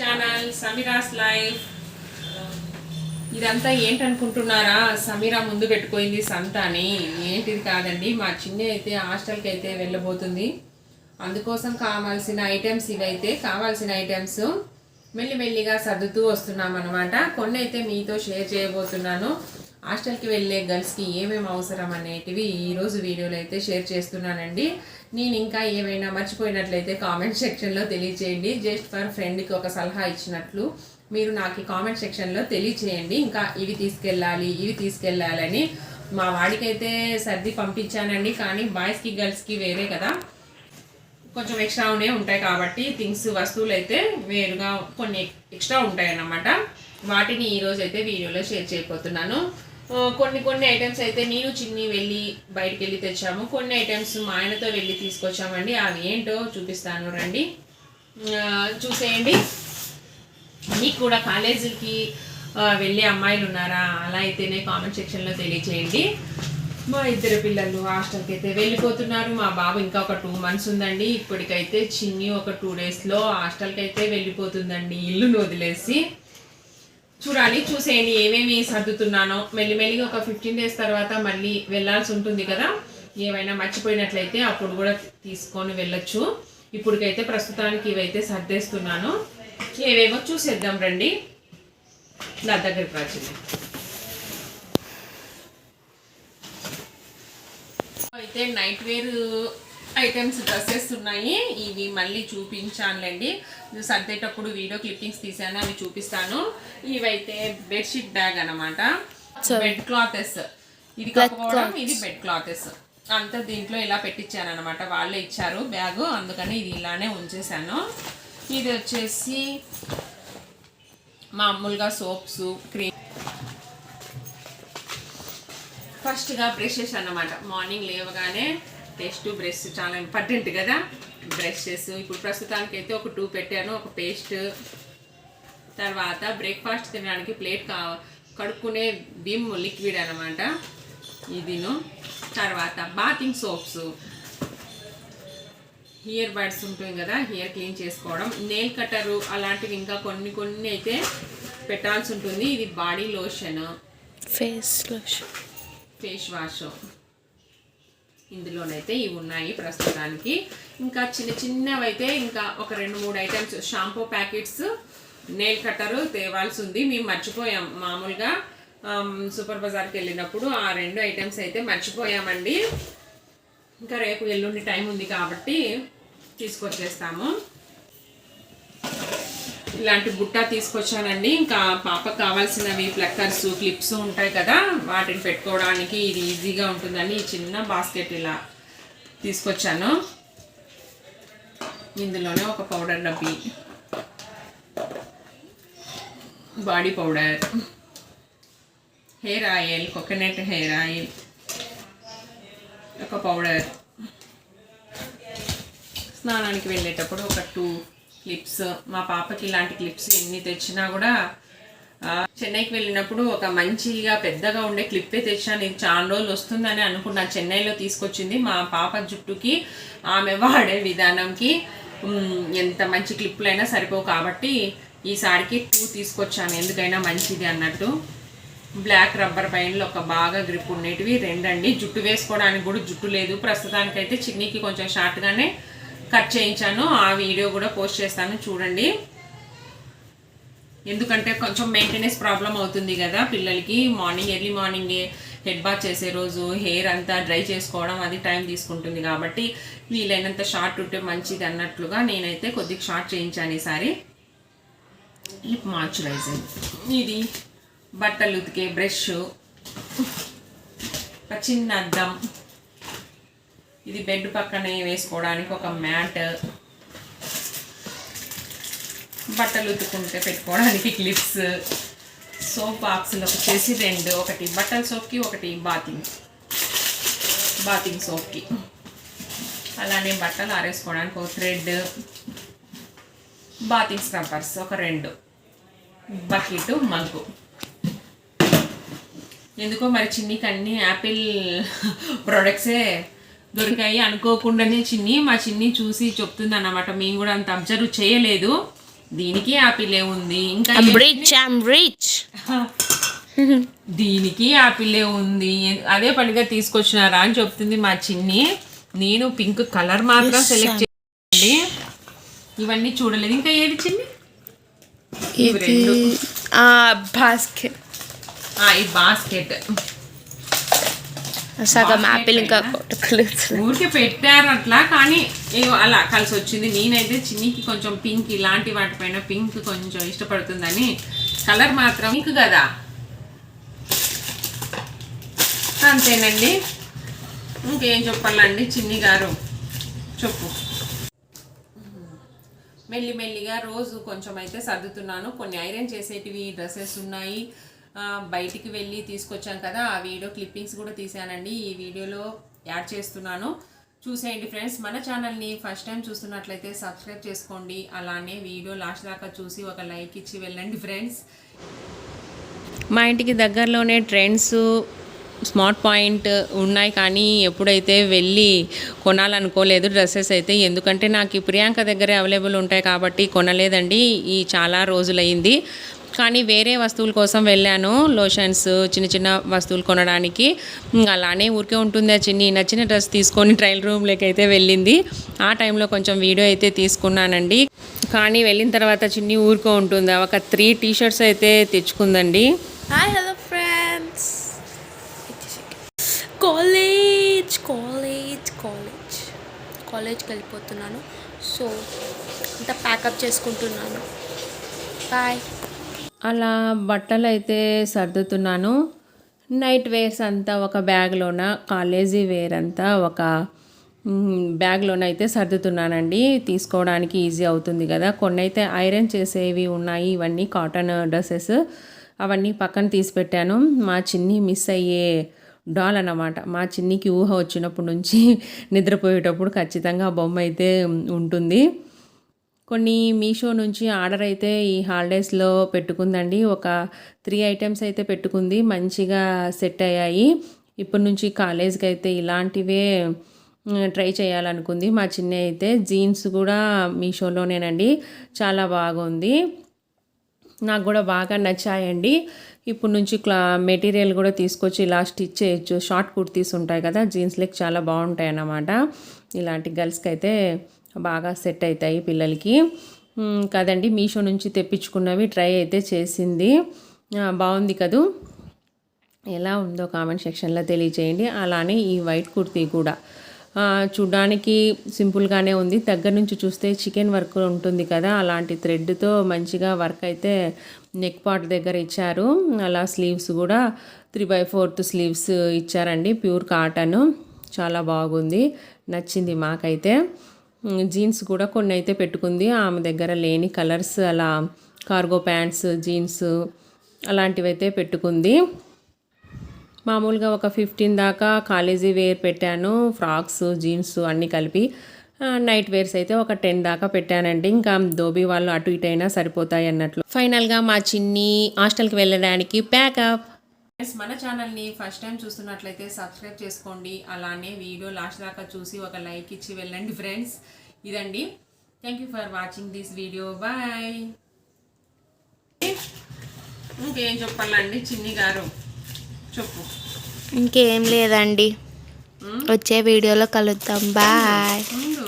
Channel Sameera's life. ఇదంతా ఏంటనుకుంటున్నారా? సమీరా ముందు పెట్టుకోయింది సంత అని. ఏంటిది కాదండి మా చిన్న అయితే హాస్టల్కి అయితే వెళ్ళబోతుంది. అందుకోసం కావాల్సిన ఐటమ్స్ ఇవైతే కావాల్సిన ఐటమ్స్ మెల్లిమెల్లిగా సర్దుతూ వస్తున్నాం అనమాట కొన్ని అయితే మీతో షేర్ చేయబోతున్నాను. హాస్టల్కి వెళ్ళే గర్ల్స్కి ఏమేమి అవసరం అనేటివి ఈరోజు వీడియోలో అయితే షేర్ చేస్తున్నానండి. నేను ఇంకా ఏమైనా మర్చిపోయినట్లయితే కామెంట్ సెక్షన్లో తెలియచేయండి. జస్ట్ ఫర్ ఫ్రెండ్కి ఒక సలహా ఇచ్చినట్లు మీరు నాకు ఈ కామెంట్ సెక్షన్లో తెలియచేయండి. ఇంకా ఇవి తీసుకెళ్ళాలి ఇవి తీసుకెళ్ళాలని మా వాడికైతే సర్ది పంపించానండి. కానీ బాయ్స్కి గర్ల్స్కి వేరే కదా. కొంచెం ఎక్స్ట్రానే ఉంటాయి కాబట్టి థింగ్స్ వస్తువులు అయితే వేరుగా కొన్ని ఎక్స్ట్రా ఉంటాయి అన్నమాట వాటిని ఈరోజు అయితే వీడియోలో షేర్ చేయబోతున్నాను. కొన్ని కొన్ని ఐటమ్స్ అయితే నేను చిన్ని వెళ్ళి బయటికి వెళ్ళి తెచ్చాము. కొన్ని ఐటమ్స్ మా ఆయనతో వెళ్ళి తీసుకొచ్చామండి. అవి ఏంటో చూపిస్తాను రండి. చూసేయండి. మీకు కూడా కాలేజీకి వెళ్ళే అమ్మాయిలు ఉన్నారా? అలా అయితేనే కామెంట్ సెక్షన్లో తెలియచేయండి. మా ఇద్దరు పిల్లలు హాస్టల్కి అయితే వెళ్ళిపోతున్నారు. మా బాబు ఇంకా ఒక టూ మంత్స్ ఉందండి. ఇప్పటికైతే చిన్ని ఒక టూ డేస్లో హాస్టల్కి అయితే వెళ్ళిపోతుందండి. ఇల్లును వదిలేసి. చూడాలి చూసేయండి ఏమేమి సర్దుతున్నానో. మెల్లిమెల్లిగా ఒక ఫిఫ్టీన్ డేస్ తర్వాత మళ్ళీ వెళ్ళాల్సి ఉంటుంది కదా. ఏమైనా మర్చిపోయినట్లయితే అప్పుడు కూడా తీసుకొని వెళ్ళొచ్చు. ఇప్పటికైతే ప్రస్తుతానికి ఇవైతే సర్దేస్తున్నాను. ఏవేమో చూసేద్దాం రండి. నా దగ్గరికి వచ్చింది అయితే నైట్ వేర్ ఐటమ్స్ డ్రెస్సెస్ ఉన్నాయి. ఇవి మళ్ళీ చూపించానులేండి. సర్దేటప్పుడు వీడియో క్లిప్పింగ్స్ తీసాను అవి చూపిస్తాను. ఇవైతే బెడ్షీట్ బ్యాగ్ అన్నమాట. Bed clothes. ఇది కప్పుకోవడం ఇది బెడ్ క్లాతెస్. అంతా దీంట్లో ఇలా పెట్టించాను అనమాట వాళ్ళే ఇచ్చారు బ్యాగ్ అందుకని ఇది ఇలానే ఉంచేసాను ఇది వచ్చేసి మామూలుగా సోప్స్ క్రీమ్. ఫస్ట్గా బ్రషెస్ అన్నమాట. మార్నింగ్ లేవగానే టెస్ట్ బ్రష్ చాలా ఇంపార్టెంట్ కదా. బ్రషెస్ ఇప్పుడు ప్రస్తుతానికి అయితే ఒక టూ పెట్టాను ఒక పేస్ట్. తర్వాత బ్రేక్ఫాస్ట్ తినడానికి ప్లేట్ కా కడుక్కునే విమ్ లిక్విడ్ అనమాట ఇదిను. తర్వాత బాతింగ్ సోప్స్ హియర్ బడ్స్ ఉంటుంది కదా హియర్ క్లీన్ చేసుకోవడం. నెయిల్ కట్టరు అలాంటివి ఇంకా కొన్ని కొన్ని అయితే పెట్టాల్సి ఉంటుంది. ఇది body lotion face lotion face wash ఇందులోనైతే ఇవి ఉన్నాయి ప్రస్తుతానికి. ఇంకా చిన్న చిన్నవి అయితే ఇంకా ఒక రెండు మూడు ఐటమ్స్ షాంపూ ప్యాకెట్స్ నెయిల్ కట్టరు తేవాల్సి ఉంది. మేము మర్చిపోయాం మామూలుగా. సూపర్ బజార్కి వెళ్ళినప్పుడు ఆ రెండు ఐటమ్స్ అయితే మర్చిపోయామండి. ఇంకా రేపు ఎల్లుండి టైం ఉంది కాబట్టి తీసుకొచ్చేస్తాము. ఇలాంటి బుట్ట తీసుకొచ్చానండి. ఇంకా పాపకు కావాల్సినవి ప్లక్కర్స్ క్లిప్స్ ఉంటాయి కదా వాటిని పెట్టుకోవడానికి ఇది ఈజీగా ఉంటుందని ఈ చిన్న బాస్కెట్ ఇలా తీసుకొచ్చాను. ఇందులోనే ఒక powder డబ్బి. Body powder. Hair oil coconut hair oil. ఒక పౌడర్. స్నానానికి వెళ్ళేటప్పుడు ఒక టూ క్లిప్స్ మా పాపకి ఇలాంటి క్లిప్స్ ఎన్ని తెచ్చినా కూడా చెన్నైకి వెళ్ళినప్పుడు ఒక మంచిగా పెద్దగా ఉండే క్లిప్పే తెచ్చాను ఇది చాలా రోజులు వస్తుందని అనుకున్నా. చెన్నైలో తీసుకొచ్చింది మా పాప జుట్టుకి ఆమె వాడే విధానంకి. ఎంత మంచి క్లిప్పులైనా సరిపోవు కాబట్టి ఈసారికి టూ తీసుకొచ్చాను. ఎందుకైనా మంచిది అన్నట్టు. బ్లాక్ రబ్బర్ పైన్లు ఒక బాగా గ్రిప్ ఉండేటివి రెండండి. జుట్టు వేసుకోవడానికి కూడా జుట్టు లేదు. ప్రస్తుతానికైతే చిన్నీకి కొంచెం షార్ట్గానే కట్ చేయించాను. ఆ వీడియో కూడా పోస్ట్ చేస్తాను. చూడండి. ఎందుకంటే కొంచెం మెయింటెనెన్స్ ప్రాబ్లం అవుతుంది కదా పిల్లలకి. మార్నింగ్ ఎర్లీ మార్నింగే హెడ్ బాత్ చేసే రోజు హెయిర్ అంతా డ్రై చేసుకోవడం అది టైం తీసుకుంటుంది కాబట్టి వీలైనంత షార్ట్ ఉంటే మంచిది అన్నట్లుగా నేనైతే కొద్దిగా షార్ట్ చేయించాను ఈసారి. లిప్ మాయిశ్చరైజర్ ఇది బట్టలు ఉతికే బ్రష్ ఒక చిన్న అద్దం. ఇది బెడ్ పక్కనే వేసుకోవడానికి ఒక మ్యాట్. బట్టలు ఉతుకుంటే పెట్టుకోవడానికి క్లిప్స్. సోప్ బాక్సులు వచ్చేసి రెండు ఒకటి బట్టల సోప్కి ఒకటి బాతింగ్. బాతింగ్ సోప్కి. అలానే బట్టలు ఆరేసుకోవడానికి ఒక థ్రెడ్. బాతింగ్ స్క్రబ్బర్స్ ఒక రెండు. Bucket mug. ఎందుకో మరి చిన్నికి అన్ని యాపిల్ ప్రొడక్ట్సే దొరికాయి అనుకోకుండానే చిన్ని మా చిన్ని చూసి చెప్తుంది అన్నమాట మేము కూడా అంత అబ్జర్వ్ చేయలేదు. దీనికి యాపిలే ఉంది. ఇంకా దీనికి యాపిలే ఉంది. అదే పనిగా తీసుకొచ్చినారా అని చెప్తుంది మా చిన్ని. నేను పింక్ కలర్ మాత్రం సెలెక్ట్ చేయండి. ఇవన్నీ చూడలేదు. ఇంకా ఏది చిన్ని? ఇది. బాస్కెట్ ఆ, ఈ బాస్కెట్ సగం యాపిల్ ఇంకా ఊరికే పెట్టారు అట్లా కానీ అలా కలిసి వచ్చింది. నేనైతే చిన్నికి కొంచెం పింక్ ఇలాంటి వాటిపైన పింక్ కొంచెం ఇష్టపడుతుందని. కలర్ మాత్రం పింక్ కదా. అంతేనండి. ఇంకేం చెప్పాలండి చిన్ని గారు? చెప్పు. మెల్లి మెల్లిగా రోజు కొంచెం అయితే సర్దుతున్నాను. కొన్ని ఐరన్ చేసేటివి డ్రెస్సెస్ ఉన్నాయి. బయటికి వెళ్ళి తీసుకొచ్చాం కదా ఆ వీడియో క్లిప్పింగ్స్ కూడా తీసానండి ఈ వీడియోలో యాడ్ చేస్తున్నాను. చూసేయండి ఫ్రెండ్స్ మన ఛానల్ని ఫస్ట్ టైం చూస్తున్నట్లయితే సబ్స్క్రైబ్ చేసుకోండి అలానే వీడియో లాస్ట్ దాకా చూసి ఒక లైక్ ఇచ్చి వెళ్ళండి ఫ్రెండ్స్ మా ఇంటికి దగ్గరలోనే ట్రెండ్స్ స్మార్ట్ పాయింట్ ఉన్నాయి కానీ ఎప్పుడైతే వెళ్ళి కొనాలనుకోలేదు డ్రెస్సెస్ అయితే ఎందుకంటే నాకు ఈ ప్రియాంక దగ్గరే అవైలబుల్ ఉంటాయి కాబట్టి కొనలేదండి ఈ చాలా రోజులైంది. కానీ వేరే వస్తువుల కోసం వెళ్ళాను లోషన్స్ చిన్న చిన్న వస్తువులు కొనడానికి. అలానే ఊరికే ఉంటుంది ఆ చిన్ని. నచ్చిన డ్రెస్ తీసుకొని ట్రయల్ రూమ్లోకి అయితే వెళ్ళింది. ఆ టైంలో కొంచెం వీడియో అయితే తీసుకున్నానండి. కానీ వెళ్ళిన తర్వాత చిన్ని ఊరికే ఉంటుంది. ఒక త్రీ టీ షర్ట్స్ అయితే తెచ్చుకుందండి. Hi hello friends college college college కాలేజ్కి వెళ్ళిపోతున్నాను. సో అంతా ప్యాకప్ చేసుకుంటున్నాను. బాయ్ అలా బట్టలు అయితే సర్దుతున్నాను. నైట్ వేర్స్ అంతా ఒక బ్యాగ్లోన కాలేజీ వేర్ అంతా ఒక బ్యాగ్లోన అయితే సర్దుతున్నానండి. తీసుకోవడానికి ఈజీ అవుతుంది కదా. కొన్ని అయితే ఐరన్ చేసేవి ఉన్నాయి ఇవన్నీ కాటన్ డ్రెస్సెస్ అవన్నీ పక్కన తీసి పెట్టాను మా చిన్ని మిస్ అయ్యే డాల్ అన్నమాట. మా చిన్నికి ఊహ వచ్చినప్పటి నుంచి నిద్రపోయేటప్పుడు ఖచ్చితంగా ఆ బొమ్మ అయితే ఉంటుంది. కొన్ని మీషో నుంచి ఆర్డర్ అయితే ఈ హాలిడేస్లో పెట్టుకుందండి. ఒక త్రీ ఐటమ్స్ అయితే పెట్టుకుంది. మంచిగా సెట్ అయ్యాయి. ఇప్పటి నుంచి కాలేజ్కి అయితే ఇలాంటివే ట్రై చేయాలనుకుంది. మా చిన్న అయితే జీన్స్ కూడా మీషోలోనేనండి. చాలా బాగుంది. నాకు కూడా బాగా నచ్చాయండి. ఇప్పుడు నుంచి క్లా మెటీరియల్ కూడా తీసుకొచ్చి ఇలా స్టిచ్ చేయొచ్చు. షార్ట్ కుర్తీస్ ఉంటాయి కదా జీన్స్ లెక్ చాలా బాగుంటాయి అన్నమాట ఇలాంటి గర్ల్స్కి అయితే బాగా సెట్ అవుతాయి పిల్లలకి. కాదండి కదండి మీషో నుంచి తెప్పించుకున్నవి ట్రై అయితే చేసింది. బాగుంది కదూ? ఎలా ఉందో కామెంట్ సెక్షన్లో తెలియజేయండి అలానే ఈ వైట్ కుర్తీ కూడా. చూడడానికి సింపుల్గానే ఉంది. దగ్గర నుంచి చూస్తే చికెన్ వర్క్ ఉంటుంది కదా అలాంటి థ్రెడ్తో మంచిగా వర్క్ అయితే నెక్ పార్ట్ దగ్గర ఇచ్చారు. అలా స్లీవ్స్ కూడా త్రీ బై ఫోర్త్ స్లీవ్స్ ఇచ్చారండి ప్యూర్ కాటన్. చాలా బాగుంది. నచ్చింది మాకైతే. జీన్స్ కూడా కొన్ని అయితే పెట్టుకుంది. ఆమె దగ్గర లేని కలర్స్ అలా కార్గో ప్యాంట్స్ జీన్స్ అలాంటివి అయితే పెట్టుకుంది. మామూలుగా ఒక ఫిఫ్టీన్ దాకా కాలేజీ వేర్ పెట్టాను. ఫ్రాక్స్ జీన్స్ అన్నీ కలిపి నైట్ వేర్స్ అయితే ఒక టెన్ దాకా పెట్టానండి. ఇంకా దోబీ వాళ్ళు అటు ఇటు అయినా సరిపోతాయి అన్నట్లు. ఫైనల్గా మా చిన్ని హాస్టల్కి వెళ్ళడానికి ప్యాకప్ మన ఛానల్ని ఫస్ట్ టైం చూస్తున్నట్లయితే సబ్స్క్రైబ్ చేసుకోండి. అలానే వీడియో లాస్ట్ దాకా చూసి ఒక లైక్ ఇచ్చి వెళ్ళండి ఫ్రెండ్స్ ఇదండి. Thank you for watching this video bye ఇంకేం చెప్పాలండి చిన్ని గారు? చెప్పు. ఇంకేం లేదండి. వచ్చే వీడియోలో కలుద్దాం. బాయ్